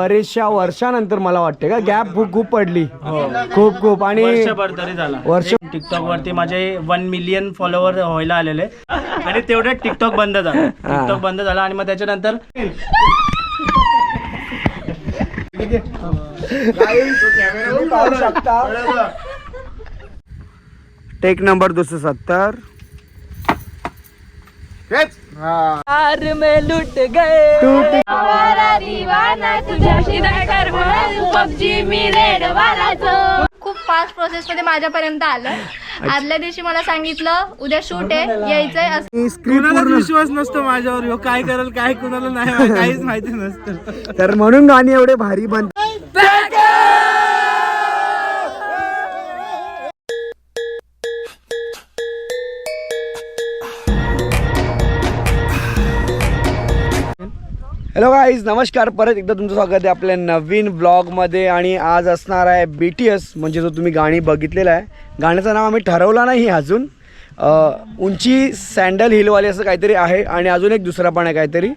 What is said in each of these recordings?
बरेचशा वर्षानंतर मला वाटते का? गॅप खूप खूप पडली. खूप खूप. आणि वर्षभर तरी झाला. वर्ष टिकटॉक वरती माझे वन मिलियन फॉलोवर व्हायला आलेले. आणि तेवढे टिकटॉक बंद झाला. टिकटॉक बंद झाला आणि मग त्याच्यानंतर टेक नंबर दोनशे सत्तर. हार में लुट गए। दिवाना तुझ्याशी नाही कर पबजी मी रेड वालाचं। खूप फास्ट प्रोसेस मध्ये माझ्यापर्यंत आलं. आदल्या दिवशी मला सांगितलं उद्या शूट आहे यायचंय असं. कुणालाच विश्वास नसतो माझ्यावर ह्यो काय करेल काय कुणाला नाही काहीच माहिती नसतं. तर म्हणून गाणी एवढे भारी बनतात. हॅलो गाईज नमस्कार. परत एकदा तुमचं स्वागत आहे आपल्या नवीन ब्लॉगमध्ये आणि आज असणार आहे बी टी एस म्हणजे जो तुम्ही गाणी बघितलेलं आहे. गाण्याचं नाव आम्ही ठरवलं नाही अजून. उंची सँडल हिलवाले असं काहीतरी आहे. आणि अजून एक दुसरा पण आहे काहीतरी.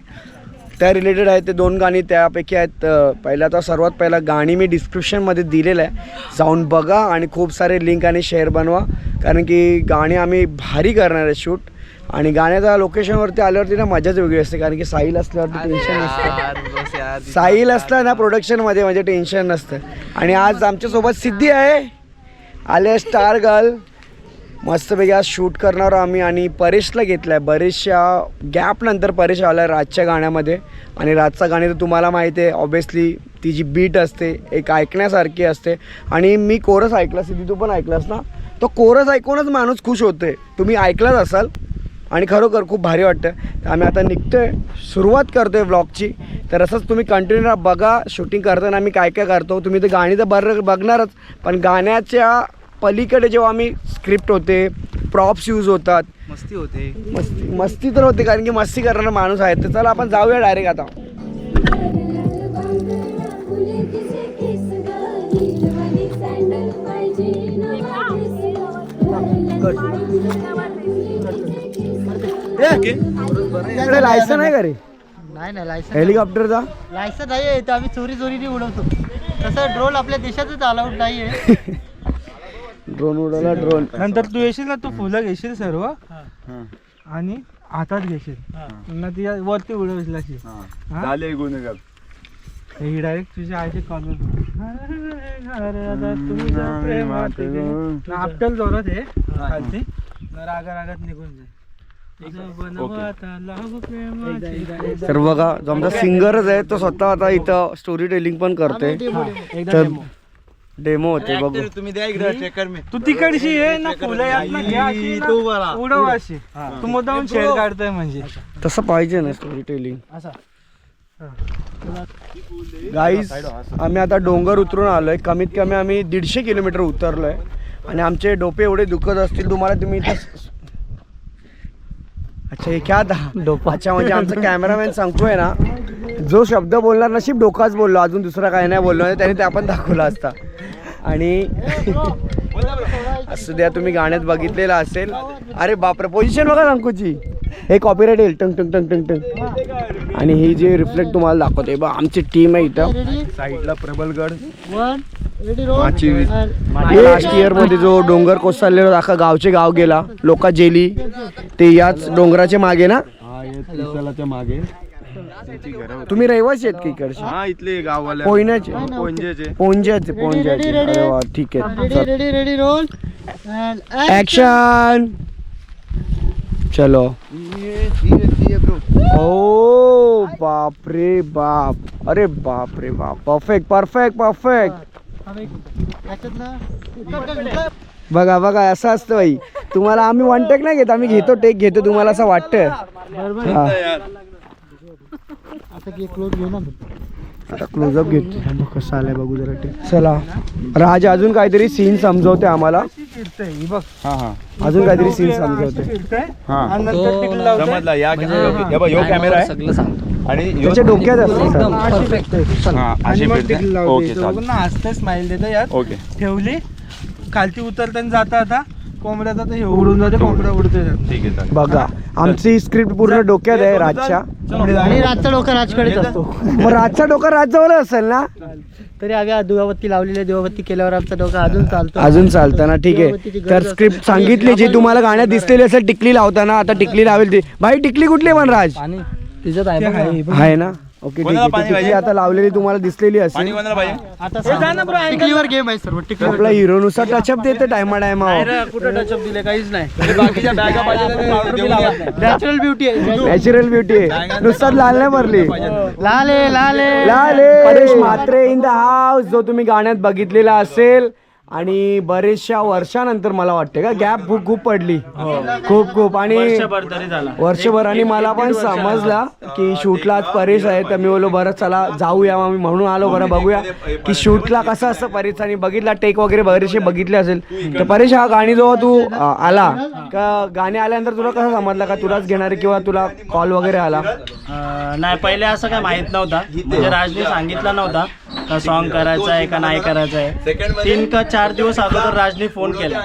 त्या रिलेटेड आहे ते दोन गाणी. त्यापैकी आहेत पहिला तर सर्वात पहिला गाणी मी डिस्क्रिप्शनमध्ये दिलेलं आहे. जाऊन बघा आणि खूप सारे लिंक आणि शेअर बनवा. कारण की गाणी आम्ही भारी करणार आहे शूट आणि गाण्याच्या लोकेशनवरती आल्यावरती ना मजाच वेगळी असते कारण की साईल असल्यावरती टेन्शन नसतं. साईल असला ना प्रोडक्शनमध्ये म्हणजे टेन्शन नसतं. आणि आज आमच्यासोबत सिद्धी आहे. आले स्टार गर्ल. मस्तपैकी आज शूट करणार आम्ही आणि परेशला घेतलं आहे बरेचशा गॅपनंतर परेश आला आहे राजच्या गाण्यामध्ये. आणि राजचा गाणी तर तुम्हाला माहिती आहे ऑब्वियसली ती जी बीट असते एक ऐकण्यासारखी असते. आणि मी कोरस ऐकला सिद्धी तू पण ऐकलास ना? तो कोरस ऐकूनच माणूस खुश होते तुम्ही ऐकलाच असाल. आणि खरोखर खूप भारी वाटतं तर आम्ही आता निघतोय. सुरुवात करतोय व्लॉगची तर असंच तुम्ही कंटिन्यू बघा शूटिंग करताना आम्ही काय काय करतो. तुम्ही तर गाणी तर बरं बघणारच. पण गाण्याच्या पलीकडे जेव्हा आम्ही स्क्रिप्ट होते प्रॉप्स यूज होतात. मस्ती होते. मस्ती मस्ती तर होते कारण की मस्ती करणारा माणूस आहे. तर चला आपण जाऊया डायरेक्ट आता. इकडे लायसन आहे का रे? नाही नाही लायसन हेलिकॉप्टरचा लायसन नाही आहे ते आम्ही चोरी चोरीने उडवतो. तसं ड्रोन आपल्या देशातच अलाउड नाही आहे. ड्रोन उडवला ड्रोन नंतर तू येशील ना तू फुलं घेशील सर्व. आणि हातात घेशील. पुन्हा ती वरती उडवशील अशी हा? ही? डायरेक्ट तुझ्या आईचे कॉल आपटल जोरात आहे खालती. रागा रागात निघून जाईल तर बघा जो आमचा सिंगरच आहे तो स्वतः आता इथं स्टोरी टेलिंग पण करतोय. तर डेमो होते बघू. तुम्ही द्या इकडे चेकर मी. तू तिकडशी आहे ना फुलं यात ना घे अशी ना, उडव अशी. तू काढतोय म्हणजे. तसं पाहिजे ना स्टोरी टेलिंग गाईज आम्ही आता डोंगर उतरून आलोय. कमीत कमी आम्ही दीडशे किलोमीटर उतरलोय. आणि आमचे डोपे एवढे दुखत असतील तुम्हाला तुम्ही इथं अच्छा हे क्या डोपा. अच्छा म्हणजे आमचा कॅमेरामॅन सांगतोय ना जो शब्द बोलणार नशीब डोकाच बोललो अजून दुसरा काही नाही बोललो नाही त्याने ते आपण दाखवला असता. आणि असू द्या तुम्ही गाण्यात बघितलेलं असेल. अरे बापरे पोझिशन बघा अंकुची हे कॉपीराईट येईल. टंग टंग टंग टंग टंग. आणि ही जी रिफ्लेक्ट तुम्हाला दाखवते बा आमची टीम आहे इथं. साईडला प्रबलगड. माची लास्ट इयरमध्ये जो डोंगर कोसळलेला दाखा गावचे गाव गेला लोका जेली ते याच डोंगराच्या मागे ना? मागे. तुम्ही रहिवासी आहेत की इकडचे? हा इथले गाववाले. पोयण्याचे पोंजेचे पोंज्याचे पोंज्याचे अरे वा ठीक आहे. रेडी रेडी रोल ऍक्शन चलो. ओ बाप रे बाप. अरे बाप रे बाप. परफेक्ट परफेक्ट परफेक्ट बघा बघा असं असतं बाई. तुम्हाला आम्ही वन टेक नाही घेत आम्ही घेतो टेक घेतो तुम्हाला असं वाटतं. हा. आता क्लोजअप घेतो. हा बघ कसं आलंय बघू जरा टेक चला. राज अजून काहीतरी सीन समजवते आम्हाला. ही हा हा अजून काहीतरी सीन समजवते. हा. समजला. या हे बघ, ह्यो कॅमेरा आहे. आणि त्याच्या डोक्यात असतं हा अशी फिरते. ओके चालेल. स्माइल देतं यात ओके. ठेवली. खालती उतरताना जाता आता. कोंबड्याचा तर हे उडून जाते कोंबड्या उडते. ठीक आहे चालेल. बघा आमची स्क्रिप्ट पूर्ण डोक्यात आहे राजच्या. आणि रातचा डोका राजकडेच असतो. मग राजचा डोका राजजवळ असेल ना? तरी आम्ही दुवाबत्ती लावलेली आहे दुवाबत्ती केल्यावर आमचा डोका अजून चालतो. अजून चालतं ना ठीक आहे. तर स्क्रिप्ट सांगितली जी तुम्हाला गाण्यात दिसलेली असेल टिकली लावताना आता टिकली लावेल ती. भाई टिकली कुठली आहे पण राज? आणि तिच्यात आहे बघा. आहे ना? ओके ठीक आहे ती टिकली आता लावलेली तुम्हाला दिसलेली पाणी असेल कोणाला पाहिजे? आता सांग. टिकलीवर गेम आहे सर्व टिकलीवर आपला हिरोनुसार टचअप देते टायमा टायमा कुठं टचअप दिले? काहीच नाही. बाकीच्या बॅगा पाहिजे नॅचरल ब्युटी आहे. नॅचरल ब्युटी आहे. नुसतात लाल नाही भरली. लाले लाले लाले Paresh Mhatre in the house जो तुम्ही गाण्यात बघितलेला असेल आणि बरेचशा वर्षानंतर मला वाटते का गॅप खूप खूप पडली. खूप खूप. आणि वर्षभर आणि मला पण समजला की शूटला आज परेश आहे तर मी बोललो बरं चला जाऊया मग. मी म्हणून आलो बरं बघूया की शूटला कसं असतं परेश. आणि बघितला टेक वगैरे बरेचसे बघितले असेल. तर परेश हा गाणी जेव्हा तू आला का गाणी आल्यानंतर तुला कसं समजलं का तुलाच घेणार किंवा तुला कॉल वगैरे आला? नाही पहिले असं काय माहीत नव्हता. म्हणजे राजने सांगितलं नव्हता. का सॉन्ग करायचं आहे का नाही करायचं आहे तीन का चार दिवस अगोदर राजने फोन केला.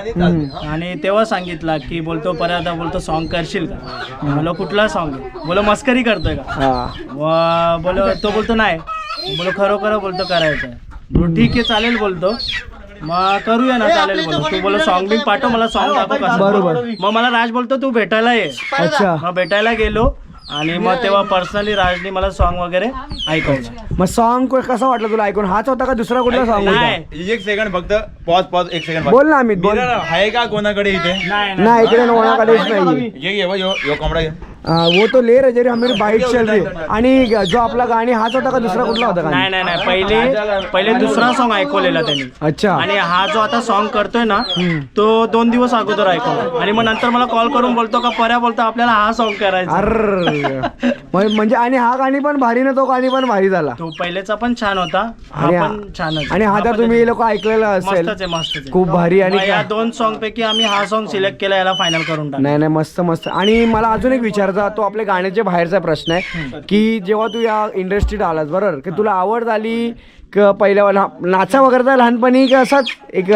आणि तेव्हा सांगितलं की बोलतो परत बोलतो सॉन्ग करशील का? बोलो कुठला सॉन्ग बोलो मस्करी करतोय का? हा. व बोलो तो बोलतो नाही. बोलो खरोखर बोलतो करायचं आहे बोलो ठीक आहे चालेल बोलतो. मग करूया ना चालेल बोलतो तू बोलो सॉन्ग बिंग पाठव मला सॉन्ग दाखव कसं बरोबर. मग मला राज बोलतो तू भेटायला ये. अच्छा. मग भेटायला गेलो. आणि मग तेव्हा पर्सनली राजने मला सॉन्ग वगैरे ऐकवलं. मग सॉन्ग कसं वाटलं तुला ऐकून? हाच होता का दुसरा कुठला सॉन्ग होता? नाही. एक सेकंड फक्त पॉज पॉज एक सेकंड बोल ना अमित बोल. आहे का कोणाकडे इथे? नाही नाही. इकडे कोणाकडेच नाही ये ये यो यो कोंबडा घे. वो तो ले रहे जरी हमें बाईट चल रही आणि जो आपला गाणी हाच होता का दुसरा कुठला होता नाही गाणी? नाही नाही पहिले पहिले दुसरा सॉन्ग ऐकवलेला त्यांनी. अच्छा. आणि हा जो आता सॉन्ग करतोय ना तो दोन दिवस अगोदर ऐकवला. आणि मग नंतर मला कॉल करून बोलतो का पर्या बोलतो आपल्याला हा सॉन्ग करायचा अर म्हण- म्हणजे आणि हा गाणी पण भारी ना तो गाणी पण भारी झाला तो पहिलेचा पण छान होता हा आणि पण छानच आणि हा तर तुम्ही लोक ऐकलेला असेल मस्तच आहे. मस्तच आहे. खूप भारी आणि या दोन सॉन्ग पैकी आम्ही हा सॉन्ग सिलेक्ट केला याला फायनल करून टाक नाही नाही मस्त मस्त आणि मला अजून एक विचारचा तो आपल्या गाण्याच्या बाहेरचा प्रश्न आहे. की जेव्हा तू या इंडस्ट्रीत आलास बरोबर? की तुला आवड झाली क पहिल्या नाचा वगैरेचा लहानपणी की असाच एक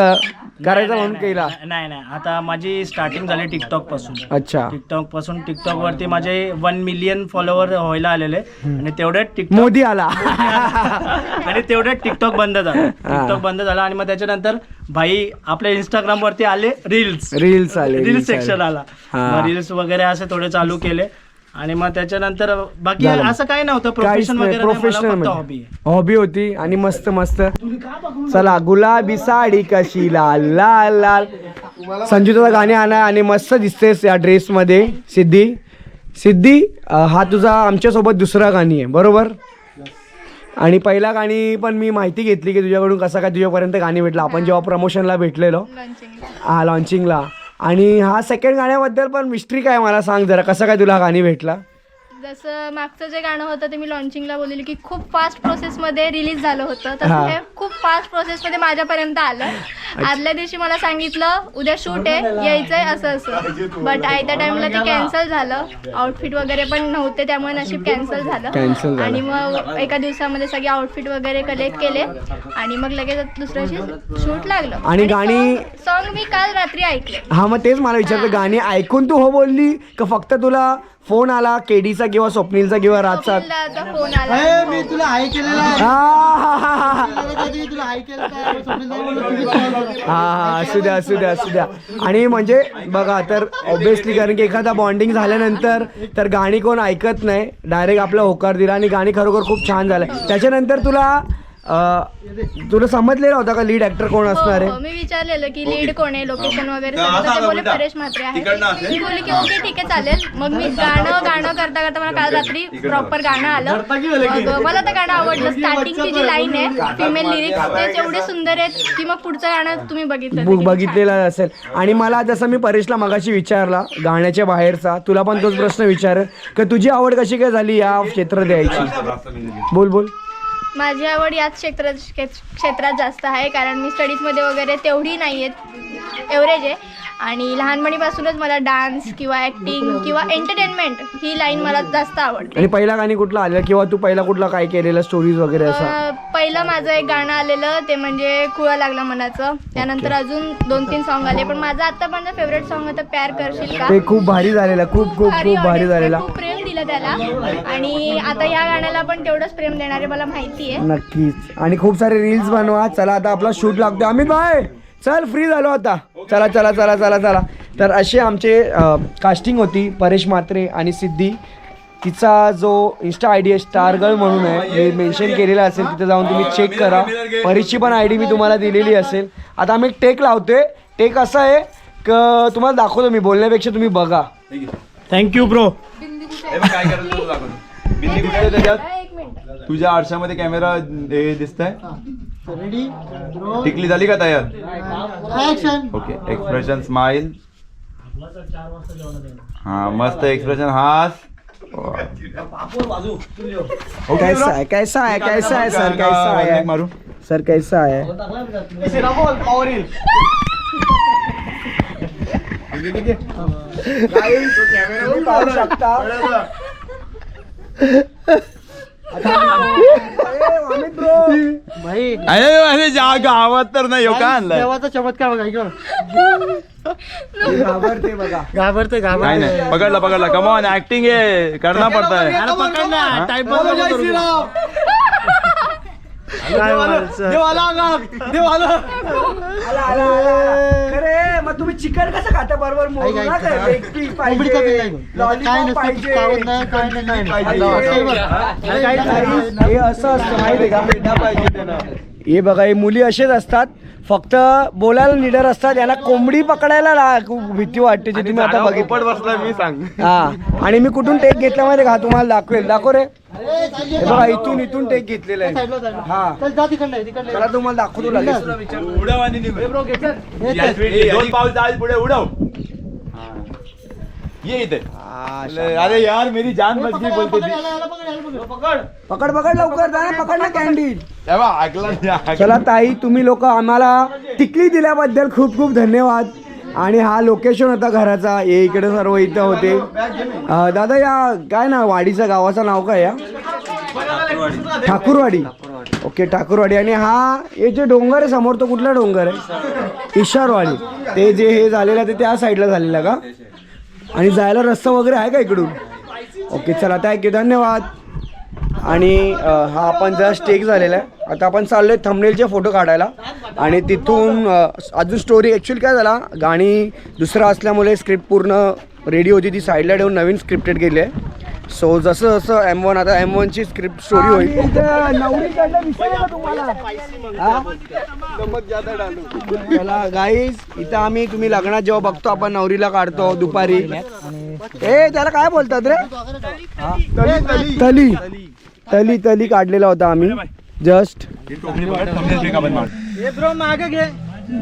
करायचा म्हणून केला. नाही नाही आता माझी स्टार्टिंग झाली टिकटॉकपासून. अच्छा. टिकटॉकपासून टिकटॉक वरती माझे वन मिलियन फॉलोवर व्हायला आलेले. आणि तेवढ्यात टिकटॉक मोदी आला. आणि तेवढ्यात टिकटॉक बंद झाला. टिकटॉक बंद झाला आणि मग त्याच्यानंतर भाई आपल्या इंस्टाग्राम वरती आले रील्स रील्स आले रील्स सेक्शन आला. रील्स वगैरे असे थोडे चालू केले. आणि मग त्याच्यानंतर बाकी झालं. असं काही नव्हतं. काहीच प्रोफेशन नाही वगैरे नाही, मला प्रोफेशनल फक्त हॉबी हॉबी होती आणि मस्त मस्त. चला गुलाबी साडी कशी लाल लाल लाल. संजुताचा गाणे आणा आणि मस्त दिसतेस या ड्रेस मध्ये सिद्धी सिद्धी अं, हा तुझा आमच्यासोबत दुसरा गाणी आहे बरोबर? आणि पहिला गाणी पण मी माहिती घेतली की तुझ्याकडून कसं काय तुझ्यापर्यंत गाणी भेटलं. आपण जेव्हा प्रमोशनला भेटलेलो. हा लॉन्चिंगला आणि हा सेकंड गाण्याबद्दल पण मिस्ट्री काय मला सांग जरा. कसं काय तुला गाणी भेटला? जसं मागचं जे गाणं होतं ते मी लॉन्चिंगला बोललेली की खूप फास्ट प्रोसेसमध्ये रिलीज झालं होतं. हा. तसं हे. खूप फास्ट प्रोसेसमध्ये माझ्यापर्यंत आलं. आदल्या दिवशी मला सांगितलं उद्या शूट आहे यायचंय असं असं. बट आयत्या टाइमला ते कॅन्सल झालं. आउटफिट वगैरे पण नव्हते त्यामुळे नशीब कॅन्सल झालं. Cancel झालं. आणि मग एका दिवसामध्ये सगळे आउटफिट वगैरे कलेक्ट केले. आणि मग लगेच दुसऱ्या दिवशी शूट लागलं. आणि गाणी- सॉन्ग मी काल रात्री ऐकले. हा मग तेच मला विचारतं गाणी ऐकून तू हो बोलली का फक्त तुला फोन आला केडीचा किंवा स्वप्नीलचा किंवा राजचा फोन मी तुला हाय केलेला आहे. हा हा, हा, हा. कधी तुला हाय केलं काय? स्वप्नील दादा बोललो, तुम्हीच call करा. हा हा असू द्या असू द्या असू द्या आणि म्हणजे बघा तर ऑब्विसली कारण की एखादा बॉन्डिंग झाल्यानंतर तर गाणी कोण ऐकत नाही डायरेक्ट आपला होकार दिला आणि गाणी खरोखर खूप छान झालं त्याच्यानंतर तुला अं, तुला समजलेला होता का लीड ऍक्टर कोण असणार हो, हो. आहे मी विचारलेलं की लीड कोण आहे लोकेशन वगैरे बोलले. परेश म्हात्रे आहे तिकडनं असेल. मी बोलले की ओके ठीक आहे चालेल. मग मी गाणं गाणं करता करता मला काल रात्री प्रॉपर गाणं आलं. मग मला तर गाणं आवडलं. स्टार्टिंगची जी लाईन आहे फिमेल लिरिक्स ते एवढे सुंदर आहेत की मग पुढचं गाणं तुम्ही बघितलं बुक बघितलेला असेल. आणि मला जसं मी परेशला मगाशी विचारला गाण्याच्या बाहेरचा तुला पण तोच प्रश्न विचारेल की तुझी आवड कशी काय झाली या क्षेत्रात यायची? बोल बोल. माझी आवड याच क्षेत्रात क्षेत्रात जास्त आहे कारण मी स्टडीजमध्ये वगैरे तेवढी नाही आहेत एवरेज आहे. आणि लहानपणीपासूनच मला डान्स किंवा ॲक्टिंग किंवा एंटरटेनमेंट ही लाईन मला जास्त आवडते. आणि पहिला गाणी कुठलं आलेलं किंवा तू पहिला कुठला काय केलेलं स्टोरीज वगैरे असं? अ, पहिलं माझं एक गाणं आलेलं ते म्हणजे खुळा लागला मनाचं. त्यानंतर अजून दोन तीन सॉन्ग आले पण माझं आतापर्यंत फेवरेट सॉन्ग होतं प्यार करशील का? ते खूप भारी झालेलं खूप खूप भारी खूप भारी audience ने झालेला. खूप प्रेम दिलं त्याला. आणि आता या गाण्याला पण तेवढंच प्रेम देणारे मला माहिती आहे नक्कीच. आणि खूप सारे रील्स बनवा चला आता आपला शूट लागतो अमित भाई! चल फ्री झालो आता. चला चला चला चला चला. तर असे आमचे कास्टिंग होती परेश म्हात्रे आणि सिद्धी. तिचा जो इन्स्टा आय डी आहे स्टार गर्ल म्हणून आहे मी मेन्शन केलेला असेल तिथे जाऊन तुम्ही चेक करा. परीची पण आय डी मी तुम्हाला दिलेली असेल. आता आम्ही एक टेक लावतोय. टेक असं आहे क तुम्हाला दाखवतो मी. बोलण्यापेक्षा तुम्ही बघा. थँक्यू ब्रो काय करायचं आहे तुझ्या आरशामध्ये कॅमेरा हे दिसतंय? रेडी टिकली झाली का तयार ओके एक्सप्रेशन स्माइल हा मस्त एक्सप्रेशन हास कैसा है कैसा है कैसा है सर कैसा है मारू सर कैसा है पाहू शकता अरे अरे जा गावात तर नाही हो का आणलाय? देवाचा चमत्कार बघा इकडं. घाबरते बघा. घाबरते काय घाबरते नाही. पकडला पकडला. कमॉन ऍक्टिंग आहे करना पडता है अरे पकड ना टाइमपास नको करू. काय बोलायचं? आला आला आला खरे मग तुम्ही चिकन कसं खाता बरोबर ना ऐक. काय? Leg piece पाहिजे, lollipop नसतं पाहिजे. नाही काय नाही काय नाही पाहिजे. असं हे असतं माहिती आहे का हे बघा हे मुली असेच असतात फक्त बोलायला निडर असतात यांना कोंबडी पकडायला ला- भीती वाटते जे तुम्ही आता बघितलं. बसला मी सांग. हा. आणि मी कुठून टेक घेतला माहिती का? तुम्हाला दाखवेल. दाखव रे. हे बघा इथून इथून टेक घेतलेलं आहे. हा. चल जा तिकडनं ये, तिकडनं. ये. चला तुम्हाला दाखवतो लगेच. उडव आणि निघ. हे दोन पुढे उडव. ये इथे अरे यार मेरी जान बच गई बोलते ती. याला पकड, पकड. पकड। पकड लवकर जा ना पकड ना ऐकला नाही, ऐकला. चला ताई तुम्ही लोक आम्हाला टिकली दिल्याबद्दल खूप खूप धन्यवाद. आणि हा लोकेशन होता घराचा हे इकडे सर्व इथं होते. अं, दादा या काय ना वाडीचं गावाचं नाव काय या? ठाकूरवाडी. ओके ठाकूरवाडी. आणि हा हे जे डोंगर आहे समोर तो कुठला डोंगर आहे? इशारवाडी. ते जे हे झालेलं आहे ते त्या साईडला झालेलं का? आणि जायला रस्ता वगैरे आहे का इकडून? ओके चला थँक्यू धन्यवाद. आणि हा आपण जरा स्टेक झालेला आहे. आता आपण चाललो आहे थंबनेलचे फोटो काढायला. आणि तिथून अजून स्टोरी ॲक्च्युली काय झाला? गाणी दुसरं असल्यामुळे स्क्रिप्ट पूर्ण रेडी होती. ती साईडला ठेवून नवीन स्क्रिप्टेड केली आहे. सो जसं जसं एम वन आता एम वनची स्क्रिप्ट स्टोरी होईल. चला गाईज इथं आम्ही तुम्ही लग्नात जेव्हा बघतो आपण नवरीला काढतो दुपारी. ए त्याला काय बोलतात रे? तली. तली तली काढलेला होता आम्ही. जस्ट ब्रो मागे घे.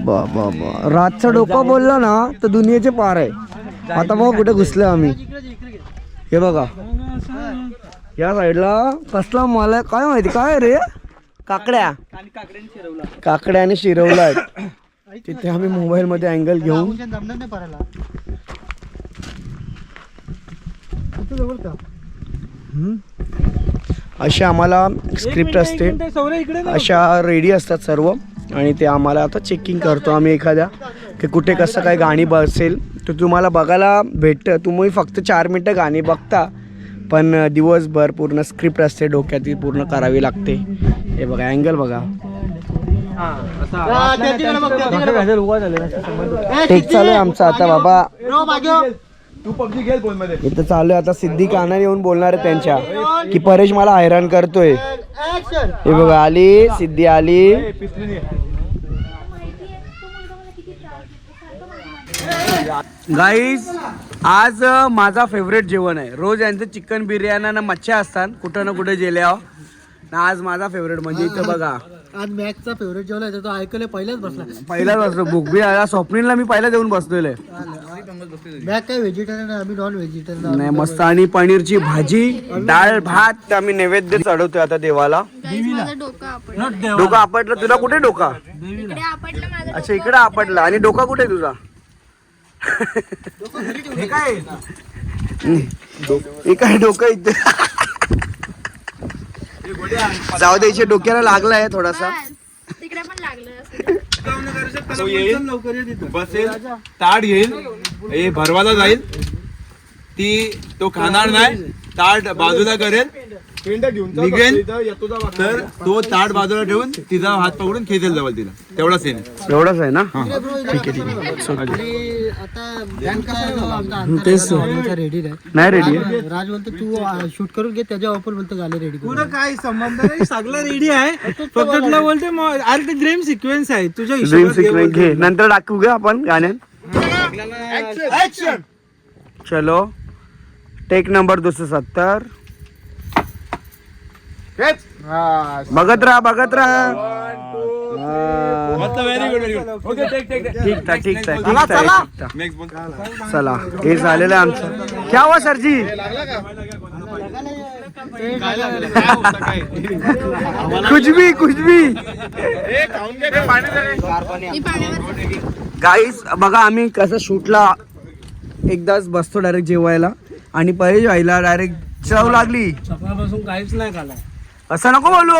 बा बा बा. रातचं डोकं बोललं ना तर दुनियेचे पार आहे. आता बघ कुठे घुसलो आम्ही. हे बघा. या साईडला कसला मला काय माहिती? काय रे? काकड्या. काकड्या आणि शिरवला आहेत. तिथे आम्ही मोबाईल मध्ये अँगल घेऊन अशी आम्हाला स्क्रिप्ट असते. अशा रेडी असतात सर्व. आणि ते आम्हाला आता चेकिंग करतो आम्ही एखाद्या. की कुठे कसं काय गाणी बसेल. तर तुम्हाला बघायला भेटतं. तुम्ही फक्त चार मिनटं गाणी बघता पण दिवसभर पूर्ण स्क्रिप्ट असते डोक्यात ती पूर्ण करावी लागते. हे बघा अँगल बघा. हा, टेक चालू आहे आमचा आता बाबा. हो. तू पबजी खेळ फोनमध्ये इथं चालू आहे आता सिद्धी कानार येऊन बोलणार आहे त्यांच्या की परेश मला हैराण करतोय. हे बघा आली सिद्धी आली. गाईज आज माझा फेवरेट जेवण आहे. रोज यांचं चिकन बिर्याणी ना मच्छ्या असतात. कुठं ना कुठे गेल्या ना आज माझा फेवरेट म्हणजे इथं बघा. आज मॅक्सचा फेवरेट जेवण आहे तो ऐकले पहिलाच बसला. पहिलाच बसलो. बुकबी आला. स्वप्नीलला मी पहिला देऊन बसलेलो मॅक काय व्हेजिटेरियन आहे आम्ही नॉन व्हेजिटेरियन नाही मस्त. आणि पनीरची भाजी डाळ भात आम्ही नैवेद्य चढवतोय आता देवाला. माझं डोकं आपटलं. डोका आपटलं. तुला कुठे डोका? इकडे आपटलं माझं अच्छा इकडे आपटला. आणि डोका कुठे आहे तुझा? हे काय? हे काय डोकं इथे? जाऊ द्यायचे डोक्याला लागलाय थोडासा. तिकडे पण लागलं तो येईल बसेल ताट घेईल हे भरवाला जाईल. ती तो खाणार नाही ताट बाजूला करेल. निघेल तर तो ताट बाजूला ठेवून तिचा हात पकडून खेचेल जवळ तिला. तेवढा सीन एवढाच आहे ना? आता बँड कसा आहे. रेडी नाही रेडी राज बोलतो तू शूट करून घे त्याच्या ऑफर बोलतो गाणे रेडी पुढं काही संबंध नाही सगळं रेडी आहे. फक्त तुला बोलते अरे ते ड्रीम सिक्वेन्स आहे तुझ्या ड्रीम घे. सिक्वेन्स. घे नंतर टाकू ग आपण गाण्यात चलो. टेक नंबर दोनशे सत्तर. बघत राहा बघत राहा. Very good very good okay take take ठीक था ठीक था ठीक था ठीक था चला हे झालेलं आहे आमचं. क्या हुआ सरजी? कुछ भी कुछ भी. गाईस बघा आम्ही कसं शूटला एकदाच बसतो डायरेक्ट जेवायला. आणि पहिले व्हायला डायरेक्ट चव लागली. सकाळपासून काहीच नाही खाल्लं. असं नको बोलू.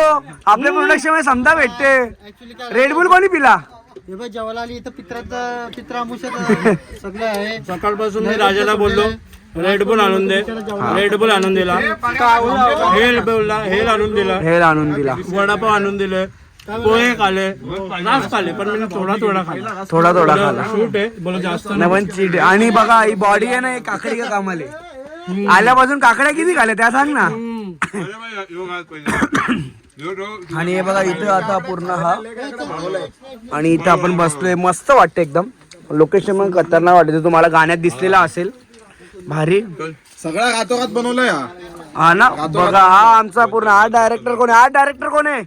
आपल्या प्रोडक्शनमध्ये समजा भेटते. रेडबुल कोणी पिला? हे बघ जेवायला आली इथं पित्राचं पित्रामुशाचं सगळं आहे. सकाळपासून मी राजाला बोललो रेडबुल आणून दे. रेडबुल आणून दिला. हेल बोलला हेल आणून दिला. हे आणून दिला. वडापाव आणून दिले. पोहे खाले. जास्त खाले पण मी थोडा थोडा खाल्ला थोडा थोडा खाला. शूट आहे बोल जास्त. नवन चीट आणि बघा ही बॉडी आहे ना काकडी का कामाले. आल्यापासून काकड्या किती खाल्या त्या सांग ना. आणि हे बघा इथं आता पूर्ण हा. आणि इथं आपण बसलोय. मस्त वाटतं एकदम. लोकेशन पण खतरनाक वाटते. तुम्हाला गाण्यात दिसलेला असेल. भारी. सगळा हातोहात बनवलाय हा. हा ना? बघा हा आमचा पूर्ण. हा डायरेक्टर कोण आहे? हा डायरेक्टर कोण आहे?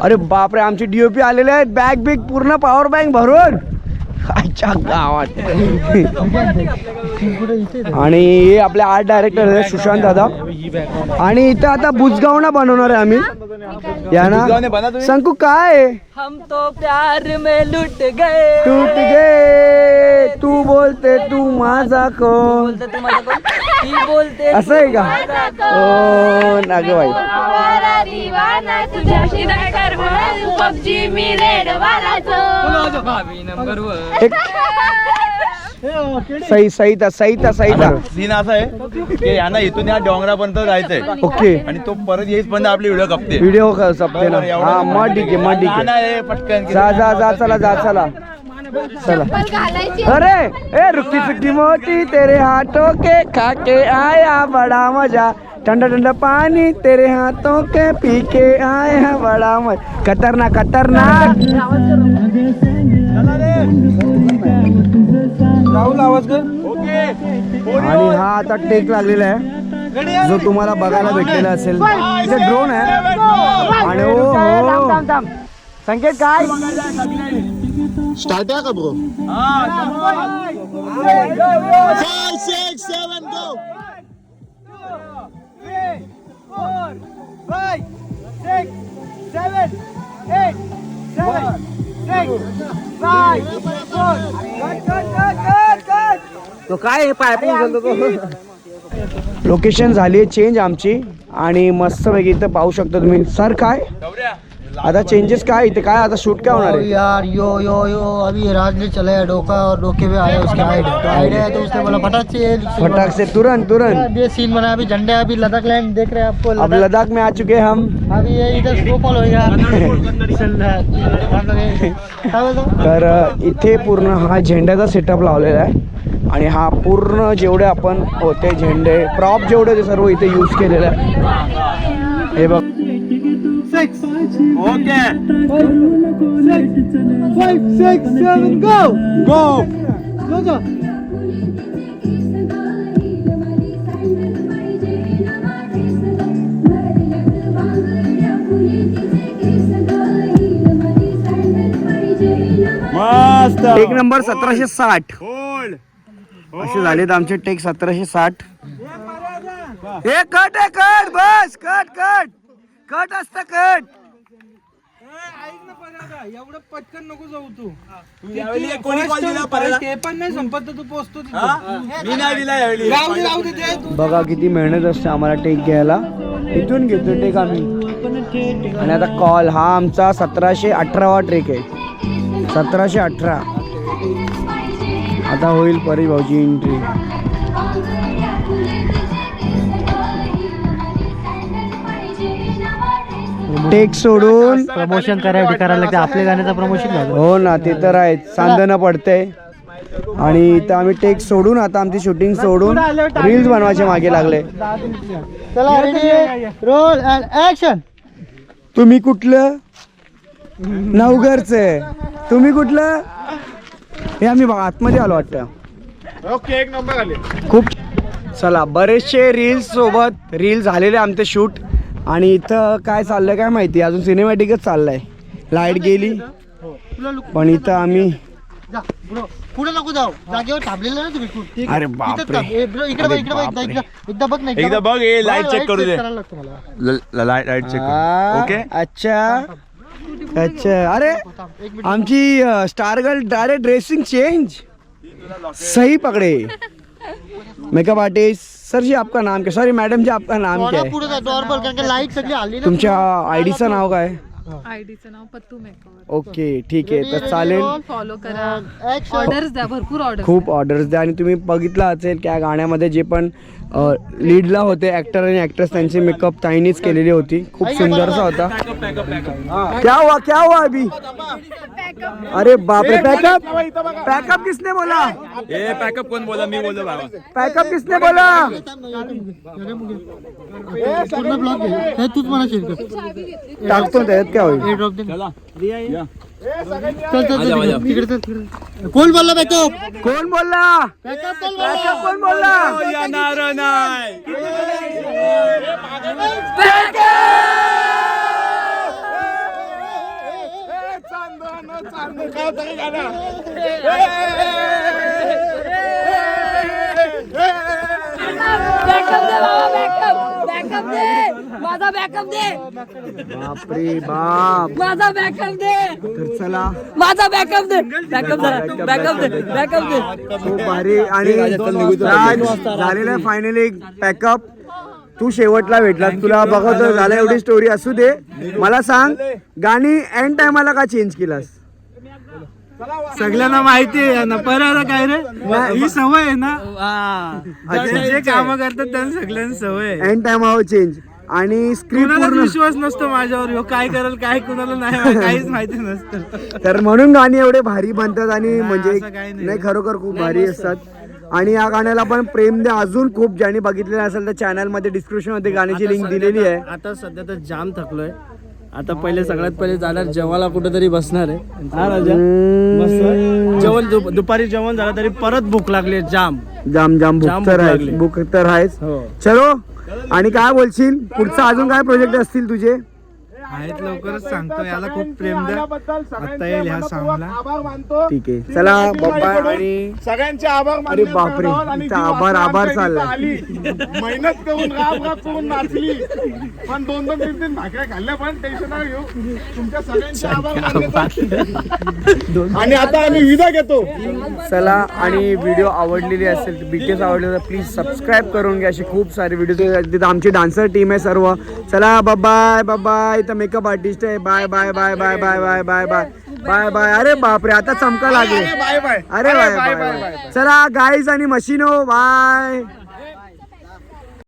अरे बापरे आमचे डीओपी आलेले आहेत बॅग बिग पूर्ण पॉवर बँक भरून. अच्छा गावात. आणि हे आपले आर्ट डायरेक्टर आहेत सुशांत दादा. आणि इथं आता बुजगावना बनवणार आहे आम्ही. या ना? संकू काय? आहे? हम तो प्यार में लुट गए. टूट गे तू बोलते तू माझा कोण बोलते तुम्हाला कोण? ती बोलते असं आहे का? ओ नाग बाई. आवारा दिवाना तुझ्याशी नाही कर पबजी मी रेड वालाच भाभी नंबर वन एक सही सहिता सहिता सहिता सीन असा आहे की यांना इथून या डोंगरापर्यंत जायचंय. ओके. आणि तो परत येईपर्यंत आपली व्हिडिओ कपते. व्हिडिओ सपते ना. हा मग ठीक आहे मग ठीक आहे. पटकन जा जा जा चला जा चला. चला। घालायची. अरे ए रुकी सुकी मोटी तेरे हाथों के खाके आया बड़ा मजा। ठंडा ठंडा पानी तेरे हाथों के पी के आया बड़ा मजा। खतरनाक खतरनाक। राहुल आवाज कर। आणि हा आता टेक लागलेला आहे. जो तुम्हाला बघायला भेटलेला असेल. इथे ड्रोन आहे. आणि ओ हो संकेत काय? स्टार्ट आहे का ब्रो तो काय पाय लोकेशन झाली आहे चेंज आमची. आणि मस्तपैकी इथं पाहू शकता तुम्ही. सर काय? आता चेंजेस काय इथे? काय आता शूट काय होणार आहे? यार यो यो यो. अभी राज ने चलाया डोका और डोके में आया उसके आइडिया आइडिया है तो उसने बोला फटाक से फटाक से तुरंत तुरंत। ये सीन बना अभी झंडे अभी लद्दाख लैंड देख रहे हैं आपको अब लद्दाख में आ चुके हैं हम। अभी ये इधर स्नोफॉल हो चल है ये- बोलतो तर इथे पूर्ण हा झेंड्याचा सेटअप लावलेला आहे. आणि हा पूर्ण जेवढे आपण होते झेंडे प्रॉप जेवढे ते सर्व इथे यूज केलेले आहे. हे बघ. ओके मस्त. टेक नंबर सतराशे साठ. असे झालेत आमचे टेक सतराशे साठ. हे कट आहे कट बस कट कट कट असतं कट. एवढं पटकन नको जाऊ तू. कोणी दिला? ते पण नाही संपत तर तू पोचतो तिथं. मी नाही दिला यावेळी जाऊ दे जाऊ दे दे तू. बघा किती मेहनत असते आम्हाला टेक घ्यायला. इथून घेतो टेक आम्ही. आणि आता कॉल हा आमचा सतराशे अठरावा ट्रेक आहे. सतराशे अठरा. आता होईल परी भाऊची एंट्री टेक सोडून प्रमोशन करायला करायला लागते. आपल्या गाण्याचं प्रमोशन हो ना ते तर आहे. चांदणं पडतंय. आणि इथं आम्ही टेक सोडून आता आमची शूटिंग सोडून रील्स बनवायचे मागे लागले. चला रेडी रोल अँड ऍक्शन तुम्ही कुठलं? नवघरचे तुम्ही कुठलं? हे आम्ही बघा आतमध्ये आलो वाटतं. ओके एक नंबर आले. खूप चला बरेचसे रील्स सोबत रील झालेले आमचे शूट आणि इथं काय चाललंय काय माहिती? अजून सिनेमॅटिकच चाललंय. लाइट गेली. पण इथं आम्ही जा bro. पुढे नको जाऊ. जागेवर थांबलेलं ना तुम्ही खूप अरे बापरे. थांब. ए, bro, इकडे बघ इकडे बघ एकदा बघ ना एकदा बघ, हे light check करू दे. करायला लागतं मला. Light light check okay? अच्छा. अच्छा. अरे आमची star girl direct dressing change सही पकड़े. मेकअप आर्टिस्ट सर जी आपका नाम क्या? सॉरी मैडम जी आपका नाम क्या है? की लाइट सगळी आली ना तुमच्या आयडीचं नाव काय? आयडीचं नाव पत्तू मेकअप. ओके ठीक आहे. तर चालेल. फॉलो करा. ऑर्डर्स द्या भरपूर ऑर्डर खूप ऑर्डर्स द्या. आणि तुम्ही बघितलं असेल की या गाण्यामध्ये जे पण लीडला होते ऍक्टर आणि ऍक्ट्रेस त्यांची मेकअप ताईनीच केलेली होती. खूप सुंदरसा होता. क्या हुआ क्या हुआ अभी? अरे बाप रे पैकअप पैकअप किसने बोला? ए पॅकअप कोण बोला? मी बोललो बाबा पैकअप किसने बोला? हे तूच मला शेअर कर. टाकतो त्याच्यात काय होईल? ड्रॉप दे. चल चल चल तिकडे चल तिकडे कोण बोलला बॅकअप कोण बोलला बॅकअप कोण बोलला येणार नाही बॅकअप दे बाबा बॅकअप बॅकअप दे. माझा बॅकअप दे. बापरे बाप. माझा बॅकअप दे. तर चला. माझा बॅकअप दे. बॅकअप दे. बॅकअप दे. बॅकअप दे. खूप भारी. आणि राज झालेलं फायनली पॅकअप तू शेवटला भेटला तुला बघत झालं एवढी स्टोरी असू दे. मला सांग गाणी एंड टायमाला का चेंज केलास? सगळ्यांना माहिती आहे ना परागा काय रे? ही सवय आहे ना? जे- जे काम करतात त्यांना सगळ्यांना सवय आहे. एंड टायमावर चेंज आणि कुणालाच पूर्ण विश्वास नसतो माझ्यावर ह्यो काय करेल काय कुणाला नाही माहीत, काहीच माहिती नसतं. तर म्हणून गाणी एवढे भारी बनतात आणि म्हणजे असं काही नाही. नाही खरोखर खूप भारी असतात. आणि या गाण्याला पण प्रेम द्या अजून खूप ज्यांनी बघितलेलं असेल तर चॅनलमध्ये डिस्क्रिप्शनमध्ये गाण्याची लिंक दिलेली आहे. आता सध्या तर जाम थकलोय. आता पहिले सगळ्यात पहिले जाणार जेवायला कुठेतरी बसणार आहे. हा राजा. मस्त. जेवण दुप- दुपारी जेवण झालं तरी परत भूक लागली जाम. जाम जाम. भूक जाम तर भूक आहे लागली. भूक तर आहेच. हो. चलो. आणि काय बोलशील? पुढचा अजून काय प्रोजेक्ट असतील तुझे? आहेत लवकरच सांगतो याला खूप प्रेम द्या. आता येईल ह्या सामला ठीक आहे. चला बाबा आणि सगळ्यांचे आभार अरे बापरे आभार आभार आली. मेहनत करून राब राब करून नाचली. पण दोन दोन तीन तीन भाकऱ्या खाल्ल्या पण टेन्शन घेऊ तुमच्या सगळ्यांचे आभार मानले आणि आता आम्ही विदा घेतो. चला आणि व्हिडिओ आवडलेली असेल बीटीएस आवडले तर प्लीज सबस्क्राईब करून घ्या. असे खूप सारे व्हिडिओ तिथं आमची डान्सर टीम आहे सर्व. चला बाय बाय इथं मेकअप आर्टिस्ट आहे bye bye bye bye bye bye bye bye bye bye अरे बापरे आता चमका लागेल बाय बाय अरे बाय बाय बाय चला गाईज आणि मशीनो बाय